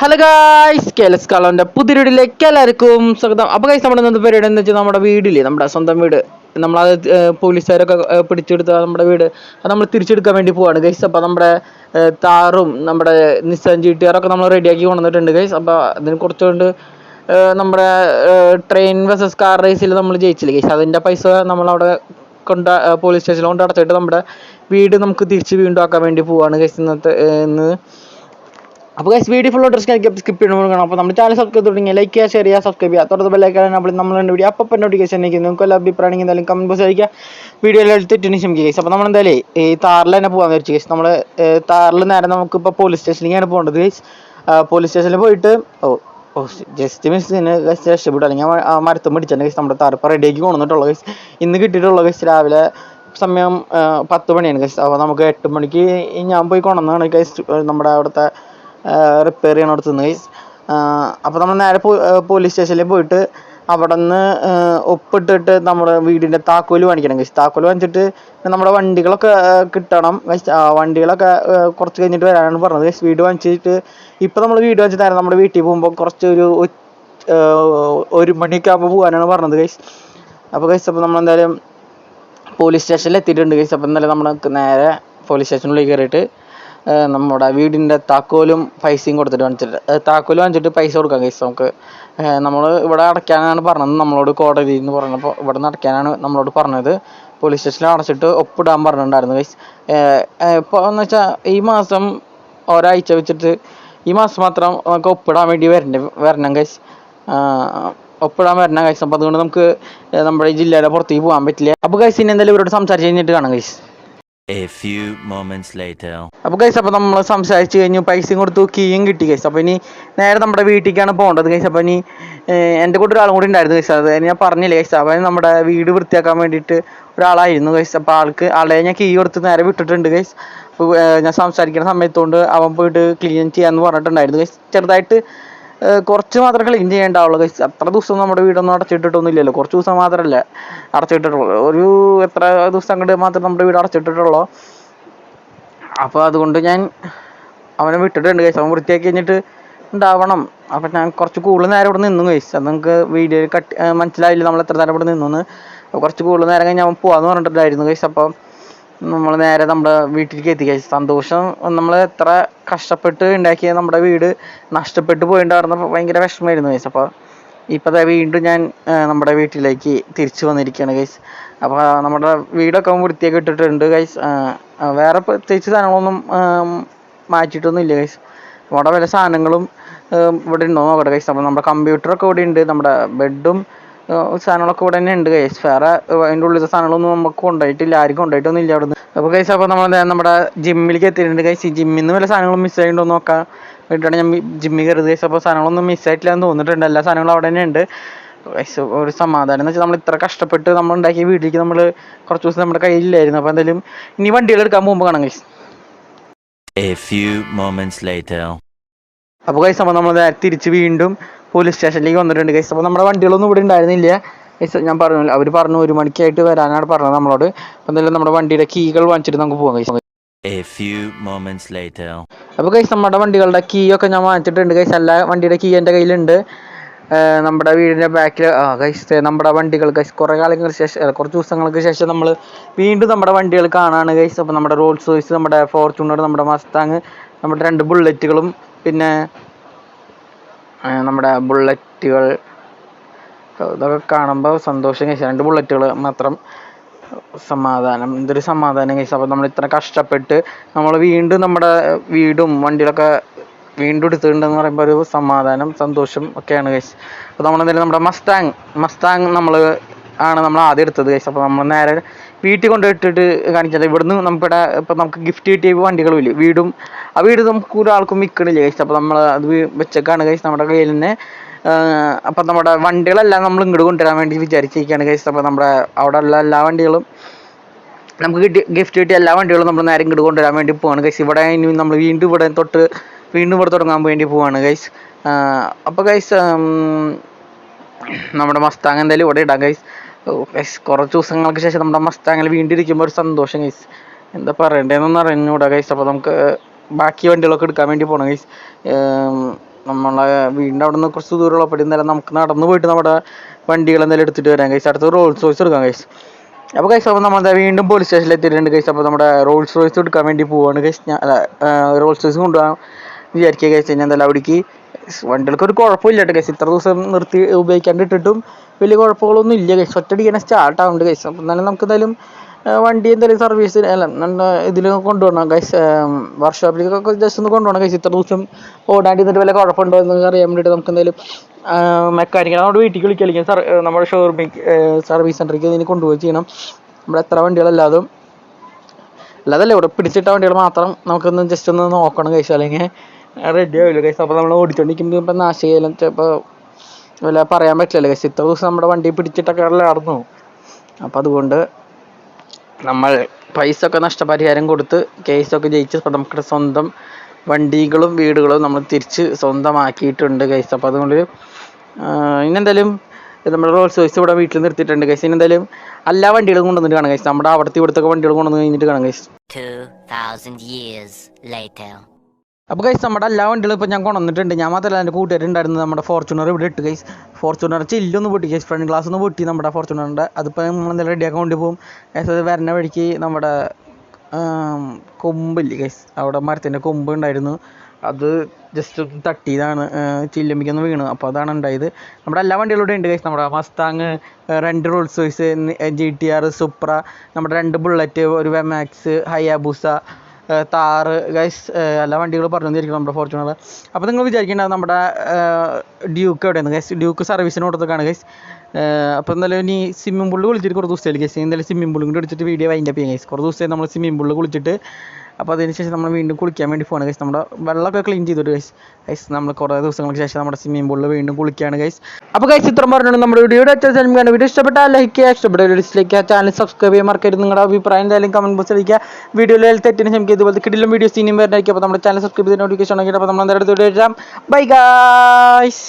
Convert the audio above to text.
Hello guys കേലസ് കാളോന്റെ പുതിയ വീടിലേക്ക് എല്ലാവർക്കും സ്വാഗതം. അപ്പോൾ ഗൈസ് നമ്മുടെ ഇന്നത്തെ പരിപാടി എന്ന് വെച്ചാൽ നമ്മുടെ വീടില്ലേ നമ്മുടെ സ്വന്തം വീട്. നമ്മളത് പോലീസുകാരൊക്കെ പിടിച്ചെടുത്ത നമ്മുടെ വീട്. അത് നമ്മൾ തിരിച്ചെടുക്കാൻ വേണ്ടി പോവാണ് ഗൈസ് അപ്പോൾ നമ്മുടെ താറും നമ്മുടെ നിസ്സാൻ ജി നമ്മൾ റെഡിയാക്കി കൊണ്ടുവന്നിട്ടുണ്ട് ഗൈസ് അപ്പോൾ അതിന് കുറച്ചുകൊണ്ട് നമ്മുടെ ട്രെയിൻ വേഴ്സസ് കാർ റേസിൽ നമ്മൾ ജയിച്ചില്ലേ ഗൈസ് അതിന്റെ പൈസ നമ്മളവിടെ കൊണ്ട് പോലീസ് സ്റ്റേഷനിൽ കൊണ്ട് അടച്ചിട്ട് നമ്മുടെ വീട് നമുക്ക് തിരിച്ച് വീണ്ടും ആക്കാൻ വേണ്ടി പോവാണ് ഗൈസ് ഇന്നത്തെ ഇന്ന് അപ്പോൾ guys video full dress skip ചെയ്യണം കാണാം. അപ്പോൾ നമ്മുടെ ചാനൽ സബ്സ്ക്രൈബ് തുടങ്ങി ലൈക്ക് ചെയ്യുക ഷെയർ ചെയ്യുക സബ്സ്ക്രൈബ് ചെയ്യുക. തുടർന്ന് ബെല്ലൈക്കാൻ നമ്മൾ നമ്മൾ വീഡിയോ അപ്പം നോട്ടിഫിക്കേഷൻ എനിക്ക് നിങ്ങൾക്ക് എല്ലാ അഭിപ്രായം എന്തായാലും കമന്റ് ബോക്സ് അയക്കുക വീഡിയോയിൽ തെറ്റിന് ക്ഷമിക്കുക ഗൈസ് അപ്പോൾ നമ്മൾ എന്തായാലും ഈ താറിൽ തന്നെ പോകാൻ വിചാരിച്ചു ഗൈസ് നമ്മൾ താറിൽ നേരെ നമുക്ക് ഇപ്പോൾ പോലീസ് സ്റ്റേഷനിലേക്കാണ് പോകേണ്ടത് ഗൈസ് പോലീസ് സ്റ്റേഷനിൽ പോയിട്ട് ഓ ഓ ജസ്റ്റ് മിസ്സിന് ഗസ്റ്റ് രക്ഷപ്പെട്ടു അല്ലെങ്കിൽ മരത്തും പിടിച്ചാൽ ഗൈസ് നമ്മുടെ താറിപ്പം റെഡിയാക്കി കൊണ്ടുവന്നിട്ടുള്ള ഗൈസ് ഇന്ന് കിട്ടിയിട്ടുള്ള ഗൈസ് രാവിലെ സമയം പത്ത് മണിയാണ് ഗൈസ് അപ്പോൾ നമുക്ക് എട്ട് മണിക്ക് ഞാൻ പോയി കൊണ്ടുവന്നതാണ് ഗൈസ് നമ്മുടെ അവിടുത്തെ റിപ്പയർ ചെയ്യണോടത്ത് നിന്ന്. അപ്പോൾ നമ്മൾ നേരെ പോലീസ് സ്റ്റേഷനിൽ പോയിട്ട് അവിടെ നിന്ന് ഒപ്പിട്ടിട്ട് നമ്മുടെ വീടിന്റെ താക്കോൽ വാങ്ങിക്കണം ഗൈസ് താക്കോൽ വാങ്ങിച്ചിട്ട് നമ്മുടെ വണ്ടികളൊക്കെ കിട്ടണം. വണ്ടികളൊക്കെ കുറച്ച് കഴിഞ്ഞിട്ട് വരാനാണ് പറഞ്ഞത് ഗൈസ് വീട് വാങ്ങിച്ചിട്ട് ഇപ്പോൾ നമ്മൾ വീട് വാങ്ങിച്ചിട്ട് നേരെ നമ്മുടെ വീട്ടിൽ പോകുമ്പോൾ കുറച്ച് ഒരു ഒരു മണിയൊക്കെ ആകുമ്പോൾ പോകാനാണ് പറഞ്ഞത് ഗൈസ് അപ്പോൾ ഗൈസ് അപ്പോൾ നമ്മൾ എന്തായാലും പോലീസ് സ്റ്റേഷനിൽ എത്തിയിട്ടുണ്ട് ഗൈസ് അപ്പോൾ എന്തായാലും നമ്മൾ നേരെ പോലീസ് സ്റ്റേഷനിലേക്ക് കയറിയിട്ട് നമ്മുടെ വീടിന്റെ താക്കോലും പൈസയും കൊടുത്തിട്ട് വാങ്ങിച്ചിട്ട് താക്കോലും വാങ്ങിച്ചിട്ട് പൈസ കൊടുക്കാം ഗൈസ് നമുക്ക്. നമ്മൾ ഇവിടെ അടയ്ക്കാനാണ് പറഞ്ഞത് നമ്മളോട് കോടതി എന്ന് പറഞ്ഞപ്പോൾ ഇവിടെ നിന്ന് അടയ്ക്കാനാണ് നമ്മളോട് പറഞ്ഞത്. പോലീസ് സ്റ്റേഷനിൽ അടച്ചിട്ട് ഒപ്പിടാൻ പറഞ്ഞിട്ടുണ്ടായിരുന്നു ഗൈസ് ഇപ്പോൾ എന്ന് വെച്ചാൽ ഈ മാസം ഒരാഴ്ച വെച്ചിട്ട് ഈ മാസം മാത്രം നമുക്ക് ഒപ്പിടാൻ വേണ്ടി വരണ്ട വരണം ഗൈസ് ഒപ്പിടാൻ വരണം ഗൈസ് അപ്പോൾ അതുകൊണ്ട് നമുക്ക് നമ്മുടെ ജില്ലയുടെ പുറത്തേക്ക് പോകാൻ പറ്റില്ല. അപ്പോൾ ഗൈസ് ഇനി എന്തായാലും ഇവരോട് സംസാരിച്ച് കഴിഞ്ഞിട്ട് കാണാം ഗൈസ് അപ്പോൾ ഗൈസ് അപ്പോൾ നമ്മൾ സംസാരിച്ച് കഴിഞ്ഞു. പൈസയും കൊടുത്തു കീയും കിട്ടി ഗൈസ് അപ്പോൾ ഇനി നേരെ നമ്മുടെ വീട്ടിലേക്കാണ് പോകേണ്ടത് ഗൈസ് അപ്പോൾ ഇനി എന്റെ കൂടെ ഒരാളും കൂടി ഉണ്ടായിരുന്നു ഗൈസ് അത് ഞാൻ പറഞ്ഞില്ല ഗൈസ് അവൻ നമ്മുടെ വീട് വൃത്തിയാക്കാൻ വേണ്ടിയിട്ട് ഒരാളായിരുന്നു ഗൈസ് അപ്പോൾ ആൾക്ക് ആളെ ഞാൻ കീ കൊടുത്ത് നേരെ വിട്ടിട്ടുണ്ട് ഗൈസ് ഞാൻ സംസാരിക്കുന്ന സമയത്തുകൊണ്ട് അവൻ പോയിട്ട് ക്ലീൻ ചെയ്യാമെന്ന് പറഞ്ഞിട്ടുണ്ടായിരുന്നു ഗൈസ് ചെറുതായിട്ട് കുറച്ച് മാത്രമേ ക്ലീൻ ചെയ്യേണ്ടാവുള്ളൂ. ഗൈസ് അത്ര ദിവസം നമ്മുടെ വീടൊന്നും അടച്ചിട്ടിട്ടൊന്നും ഇല്ലല്ലോ കുറച്ച് ദിവസം മാത്രമല്ല അടച്ചിട്ടിട്ടുള്ളൂ. ഒരു എത്ര ദിവസം കൊണ്ട് മാത്രം നമ്മുടെ വീട് അടച്ചിട്ടിട്ടുള്ളൂ. അപ്പോൾ അതുകൊണ്ട് ഞാൻ അവനെ വിട്ടിട്ടുണ്ട് ഗൈസ്. അവൻ വൃത്തിയാക്കി കഴിഞ്ഞിട്ട് ഉണ്ടാവണം. അപ്പം ഞാൻ കുറച്ച് കൂടുതൽ നേരം ഇവിടെ നിന്നു ഗൈസ്. അത് നിങ്ങൾക്ക് വീഡിയോ കട്ട് മനസ്സിലായില്ല നമ്മൾ എത്ര നേരം ഇവിടെ നിന്നു കുറച്ച് കൂടുതൽ നേരം കഴിഞ്ഞ് അവൻ പോവാന്ന് പറഞ്ഞിട്ടുണ്ടായിരുന്നു ഗൈസ്. അപ്പോൾ നമ്മൾ നേരെ നമ്മുടെ വീട്ടിലേക്ക് എത്തി ഗൈസ് സന്തോഷം നമ്മൾ എത്ര കഷ്ടപ്പെട്ട് ഉണ്ടാക്കിയ നമ്മുടെ വീട് നഷ്ടപ്പെട്ടു പോയിട്ടുണ്ടായിരുന്നപ്പോൾ ഭയങ്കര വിഷമമായിരുന്നു ഗൈസ് അപ്പോൾ ഇപ്പോൾ ദേ വീണ്ടും ഞാൻ നമ്മുടെ വീട്ടിലേക്ക് തിരിച്ചു വന്നിരിക്കുകയാണ് ഗൈസ് അപ്പോൾ നമ്മുടെ വീടൊക്കെ വൃത്തിയൊക്കെ ഇട്ടിട്ടുണ്ട് ഗൈസ് വേറെ പ്രത്യേകിച്ച് സാധനങ്ങളൊന്നും മാറ്റിയിട്ടൊന്നും ഇല്ല ഗൈസ് അവിടെ വല്ല സാധനങ്ങളും ഇവിടെ ഉണ്ടോ നോക്കട്ടെ ഗൈസ് അപ്പോൾ നമ്മുടെ കമ്പ്യൂട്ടറൊക്കെ ഇവിടെ ഉണ്ട് നമ്മുടെ ബെഡും സാധനങ്ങളൊക്കെ ഇവിടെ തന്നെ ഉണ്ട് ഗൈസ് വേറെ അതിന്റെ ഉള്ളിലത്തെ സാധനങ്ങളൊന്നും നമുക്ക് കൊണ്ടുപോയിട്ടില്ല. ആരും കൊണ്ടുപോയിട്ടൊന്നും ഇല്ല അവിടുന്ന്. അപ്പോൾ ഗൈസ് അപ്പോൾ നമ്മൾ നമ്മുടെ ജിമ്മിലേക്ക് എത്തിയിട്ടുണ്ട് ഗൈസ് ഈ ജിമ്മിൽ നിന്ന് വല്ല സാധനങ്ങളും മിസ് ആയിട്ടുണ്ടോ എന്ന് നോക്കാം. വേണ്ടിയിട്ടാണ് ഞാൻ ജിമ്മിൽ കയറിയത് ഗൈസ് അപ്പോൾ സാധനങ്ങളൊന്നും മിസ് ആയിട്ടില്ല എന്ന് തോന്നിയിട്ടുണ്ട്. എല്ലാ സാധനങ്ങളും അവിടെ തന്നെ ഉണ്ട്. ഒരു സമാധാനം എന്ന് വെച്ചാൽ നമ്മൾ ഇത്ര കഷ്ടപ്പെട്ട് നമ്മൾ ഉണ്ടാക്കിയ വീട്ടിലേക്ക് നമ്മൾ കുറച്ച് ദിവസം നമ്മുടെ കയ്യിലില്ലായിരുന്നു. അപ്പോൾ എന്തായാലും ഇനി വണ്ടികൾ എടുക്കാൻ പോകുമ്പോൾ കാണാം guys A few moments later. അപ്പോൾ ഗൈസ് അപ്പോൾ നമ്മൾ നേരെ തിരിച്ച് വീണ്ടും പോലീസ് സ്റ്റേഷനിലേക്ക് വന്നിട്ടുണ്ട് ഗൈസ് അപ്പോൾ നമ്മുടെ വണ്ടികളൊന്നും ഇവിടെ ഉണ്ടായിരുന്നില്ല. ഗൈസ് ഞാൻ പറഞ്ഞു അവർ പറഞ്ഞു ഒരു മണിക്കായിട്ട് വരാനാണ് പറഞ്ഞത് നമ്മളോട്. അപ്പോൾ എന്തായാലും നമ്മുടെ വണ്ടിയുടെ കീകൾ വാങ്ങിച്ചിട്ട് നമുക്ക് പോകാം guys A few moments later. അപ്പോൾ ഗൈസ് നമ്മുടെ വണ്ടികളുടെ കീ ഒക്കെ ഞാൻ വാങ്ങിച്ചിട്ടുണ്ട് ഗൈസ് എല്ലാ വണ്ടിയുടെ കീ എന്റെ കയ്യിലുണ്ട്. നമ്മുടെ വീടിന്റെ ബാക്കിൽ ആ ഗൈസ് നമ്മുടെ വണ്ടികൾ ഗൈസ് കുറേ കാലങ്ങൾക്ക് ശേഷം കുറച്ച് ദിവസങ്ങൾക്ക് ശേഷം നമ്മൾ വീണ്ടും നമ്മുടെ വണ്ടികൾ കാണാണ് ഗൈസ് അപ്പോൾ നമ്മുടെ റോൾസ് റോയ്സ് നമ്മുടെ ഫോർച്യൂണർ നമ്മുടെ മസ്താങ് നമ്മുടെ രണ്ട് ബുള്ളറ്റുകളും പിന്നെ നമ്മുടെ ബുള്ളറ്റുകൾ. ഇതൊക്കെ കാണുമ്പോൾ സന്തോഷം കഴിച്ചു രണ്ട് ബുള്ളറ്റുകൾ മാത്രം സമാധാനം. എന്തൊരു സമാധാനം കഴിച്ചു അപ്പോൾ നമ്മൾ ഇത്ര കഷ്ടപ്പെട്ട് നമ്മൾ വീണ്ടും നമ്മുടെ വീടും വണ്ടികളൊക്കെ വീണ്ടും എടുത്തിട്ടുണ്ടെന്ന് പറയുമ്പോൾ ഒരു സമാധാനം സന്തോഷം ഒക്കെയാണ് കഴിച്ചു അപ്പോൾ നമ്മൾ എന്തായാലും നമ്മുടെ മസ്താങ് മസ്താങ് നമ്മൾ ആണ് നമ്മൾ ആദ്യം എടുത്തത് കഴിച്ചു അപ്പോൾ നമ്മൾ നേരെ വീട്ടിൽ കൊണ്ടുപോയിട്ടിട്ട് കാണിച്ചത്. ഇവിടുന്ന് നമുക്കിവിടെ ഇപ്പം നമുക്ക് ഗിഫ്റ്റ് കിട്ടിയ വണ്ടികളും ഇല്ലേ? വീടും ആ വീട് നമുക്ക് ഒരാൾക്കും വിൽക്കണില്ല കഴിച്ചു അപ്പോൾ നമ്മൾ അത് വെച്ചേക്കാണ് കഴിച്ചത് നമ്മുടെ കയ്യിൽ തന്നെ അപ്പം നമ്മുടെ വണ്ടികളെല്ലാം നമ്മൾ ഇങ്ങോട്ട് കൊണ്ടുവരാൻ വേണ്ടി വിചാരിച്ചിരിക്കുകയാണ് കഴിച്ചത് അപ്പോൾ നമ്മുടെ അവിടെ ഉള്ള എല്ലാ വണ്ടികളും നമുക്ക് കിട്ടി ഗിഫ്റ്റ് കിട്ടിയ എല്ലാ വണ്ടികളും നമ്മൾ നേരെ ഇങ്ങോട്ട് കൊണ്ടുവരാൻ വേണ്ടി പോവാണ് ഗൈസ് ഇവിടെ ഇനി നമ്മൾ വീണ്ടും ഇവിടെ തൊട്ട് വീണ്ടും ഇവിടെ തുടങ്ങാൻ വേണ്ടി പോവാണ് ഗൈസ് അപ്പോൾ ഗൈസ് നമ്മുടെ മസ്താങ് എന്തായാലും ഇവിടെ ഇടാം ഗൈസ് ഗൈസ് കുറച്ച് ദിവസങ്ങൾക്ക് ശേഷം നമ്മുടെ മസ്താങ്ങിൽ വീണ്ടും ഇരിക്കുമ്പോൾ ഒരു സന്തോഷം ഗൈസ് എന്താ പറയണ്ടേന്നൊന്നും അറിഞ്ഞൂടാ ഗൈസ് അപ്പോൾ നമുക്ക് ബാക്കി വണ്ടികളൊക്കെ എടുക്കാൻ വേണ്ടി പോകണം ഗൈസ് നമ്മളെ വീടിന്റെ അവിടെ നിന്ന് കുറച്ച് ദൂരമുള്ളപ്പോൾ ഇന്നലെ നമുക്ക് നടന്നു പോയിട്ട് നമ്മുടെ വണ്ടികൾ എന്തെങ്കിലും എടുത്തിട്ട് വരാം ഗൈസ് അടുത്ത റോൾസ് റോയ്സ് എടുക്കാം ഗൈസ് അപ്പോൾ ഗൈസ് അപ്പോൾ നമ്മൾ ദാ വീണ്ടും പോലീസ് സ്റ്റേഷനിൽ എത്തിയിട്ടുണ്ട് ഗൈസ് അപ്പോൾ നമ്മുടെ റോൾസ് റോയ്സ് എടുക്കാൻ വേണ്ടി പോവാണ് ഗൈസ് ഞാൻ റോൾസ് റോയ്സ് കൊണ്ടുപോകാൻ വിചാരിക്കുക ഗൈസ് ഞാൻ എന്തായാലും അവിടേക്ക് വണ്ടികൾക്ക് ഒരു കുഴപ്പമില്ല കേട്ടോ ഗൈസ് ഇത്ര ദിവസം നിർത്തി ഉപയോഗിക്കാണ്ട് ഇട്ടിട്ടും വലിയ കുഴപ്പങ്ങളൊന്നും ഇല്ല കൈസ് ഒറ്റയടിക്ക് സ്റ്റാർട്ട് ആവുന്നുണ്ട് കൈസ് അപ്പോൾ എന്നാലും നമുക്ക് എന്തായാലും വണ്ടി എന്തായാലും സർവീസ് അല്ല നല്ല ഇതിൽ കൊണ്ടുപോകണം ഗൈസ് വർക്ക്ഷോപ്പിലേക്കൊക്കെ ജസ്റ്റ് ഒന്ന് കൊണ്ടുപോകണം ഗൈസ് ഇത്ര ദിവസം ഓടാണ്ട് ഇരുന്നിട്ട് വല്ല കുഴപ്പമുണ്ടോ എന്ന് അറിയാൻ വേണ്ടിയിട്ട് നമുക്ക് എന്തായാലും മെക്കാനിക്കൽ നമ്മുടെ വീട്ടിൽ വിളിക്കുക സർ നമ്മുടെ ഷോറൂമിൽ സർവീസ് സെന്ററിലേക്ക് ഇതിന് കൊണ്ടുപോയി ചെയ്യണം. നമ്മുടെ എത്ര വണ്ടികളല്ലാതും അല്ലാതല്ല ഇവിടെ പിടിച്ചിട്ട വണ്ടികൾ മാത്രം നമുക്കൊന്ന് ജസ്റ്റ് ഒന്ന് നോക്കണം കഴിച്ചു അല്ലെങ്കിൽ റെഡി ആവില്ല കഴിച്ചു അപ്പോൾ നമ്മൾ ഓടിച്ചുകൊണ്ടിരിക്കുമ്പോൾ ഇപ്പം നാശികയിലും ചിലപ്പോൾ വല്ല പറയാൻ പറ്റില്ലല്ലോ കഴിച്ചു ഇത്ര ദിവസം നമ്മുടെ വണ്ടി പിടിച്ചിട്ടൊക്കെ നടന്നു അപ്പം അതുകൊണ്ട് നമ്മൾ പൈസ ഒക്കെ നഷ്ടപരിഹാരം കൊടുത്ത് കേസൊക്കെ ജയിച്ച് നമുക്ക് സ്വന്തം വണ്ടികളും വീടുകളും നമ്മൾ തിരിച്ച് സ്വന്തമാക്കിയിട്ടുണ്ട് ഗൈസ് അപ്പോൾ അതുകൊണ്ട് ഇന്നെന്തായാലും നമ്മുടെ റോൾസ് റോയ്സ് ഇവിടെ വീട്ടിൽ നിർത്തിയിട്ടുണ്ട് ഇനി എന്തായാലും എല്ലാ വണ്ടികളും കൊണ്ടുവന്നിട്ട് കാണാം ഗൈസ് നമ്മുടെ അവിടുത്തെ ഇവിടുത്തെ വണ്ടികൾ കൊണ്ടുവന്ന് കഴിഞ്ഞിട്ട് കാണാം ഗൈസ് 2,000 years later. അപ്പോൾ ഗൈസ് നമ്മുടെ എല്ലാ വണ്ടികളും ഇപ്പോൾ ഞാൻ കൊണ്ടുവന്നിട്ടുണ്ട്. ഞാൻ മാത്രമല്ല എന്റെ കൂട്ടുകാരുണ്ടായിരുന്നു നമ്മുടെ ഫോർച്യൂണർ ഇവിടെ ഇട്ട് ഗൈസ് ഫോർച്യൂണർ ചില്ലൊന്ന് പൊട്ടി ഗൈസ് ഫ്രണ്ട് ഗ്ലാസ് ഒന്ന് പൊട്ടി നമ്മുടെ ഫോർച്യൂണറിന്റെ അതിപ്പോൾ നമ്മൾ എന്തെങ്കിലും റെഡിയാക്കാൻ വേണ്ടി പോകും. ഗൈസ് അത് വരുന്ന വഴിക്ക് നമ്മുടെ കൊമ്പില്ല കൈസ് അവിടെ മരത്തിന്റെ കൊമ്പ് ഉണ്ടായിരുന്നു. അത് ജസ്റ്റ് ഒന്ന് തട്ടിയതാണ്. ചില്ലമ്പിക്കൊന്ന് വീണു. അപ്പോൾ അതാണ് ഉണ്ടായത്. നമ്മുടെ എല്ലാ വണ്ടികളും ഉണ്ട് ഗൈസ് നമ്മുടെ മസ്താങ് രണ്ട് Rolls Royce G T R Supra നമ്മുടെ രണ്ട് ബുള്ളറ്റ് ഒരു വെമാക്സ് ഹയാബുസ താറ് ഗൈസ് എല്ലാ വണ്ടികളും പറഞ്ഞു തന്നിരിക്കണം നമ്മുടെ ഫോർച്യൂണർ അപ്പോൾ നിങ്ങൾ വിചാരിക്കേണ്ടത് നമ്മുടെ ഡ്യൂക്ക് എവിടെയാണ് ഗൈസ് ഡ്യൂക്ക് സർവീസിന് കൊടുത്തേക്കാണ് ഗൈസ് അപ്പോൾ എന്തായാലും ഇനി സ്വിമ്മിംഗ് പൂളിൽ കുളിച്ചിട്ട് കുറച്ച് ദിവസമായി ഗൈസ് എന്തായാലും സ്വിമ്മിംഗ് പൂളും കൂടി അടിച്ചിട്ട് വീഡിയോ വൈൻഡപ്പ് ചെയ്യാം ഗൈസ് കുറച്ച് ദിവസമായി നമ്മൾ സ്വിമ്മിംഗ് പൂളിൽ കുളിച്ചിട്ട് അപ്പോൾ അതിന് ശേഷം നമ്മൾ വീണ്ടും കുളിക്കാൻ വേണ്ടി പോകണം ഗൈസ് നമ്മുടെ വെള്ളമൊക്കെ ക്ലീൻ ചെയ്തിട്ട് ഗൈസ് ഗൈസ് നമ്മൾ കുറേ ദിവസങ്ങൾക്ക് ശേഷം നമ്മുടെ സ്വിമ്മിംഗ് പൂളിൽ വീണ്ടും കുളിക്കുകയാണ് ഗൈസ് അപ്പോൾ ഗൈസ് ഇത്രയും പറഞ്ഞുകൊണ്ട് നമ്മുടെ വീഡിയോയുടെ അത്യാവശ്യം വീഡിയോ ഇഷ്ടപ്പെട്ടാൽ ലൈക്ക് ചെയ്യുക ഇഷ്ടപ്പെട്ട ഡിസ്ലൈക്ക് ചെയ്യുക ചാനൽ സബ്സ്ക്രൈബ് ചെയ്യാൻ മറക്കരുത്. നിങ്ങളുടെ അഭിപ്രായം എന്തായാലും കമന്റ് ബോക്സിൽ അടിക്കുക വീഡിയോയിൽ തെറ്റിന് നമുക്ക് ഇതുപോലെ കിടിലും വീഡിയോ ഇനിയും വരുന്നതായിരിക്കും. അപ്പോൾ നമ്മുടെ ചാനൽ സബ്സ്ക്രൈബ് ചെയ്ത് നോട്ടിഫിക്കേഷൻ ഉണ്ടെങ്കിൽ അപ്പോൾ നമ്മൾ എന്തായാലും വീഡിയോ ബൈ ഗായ്സ്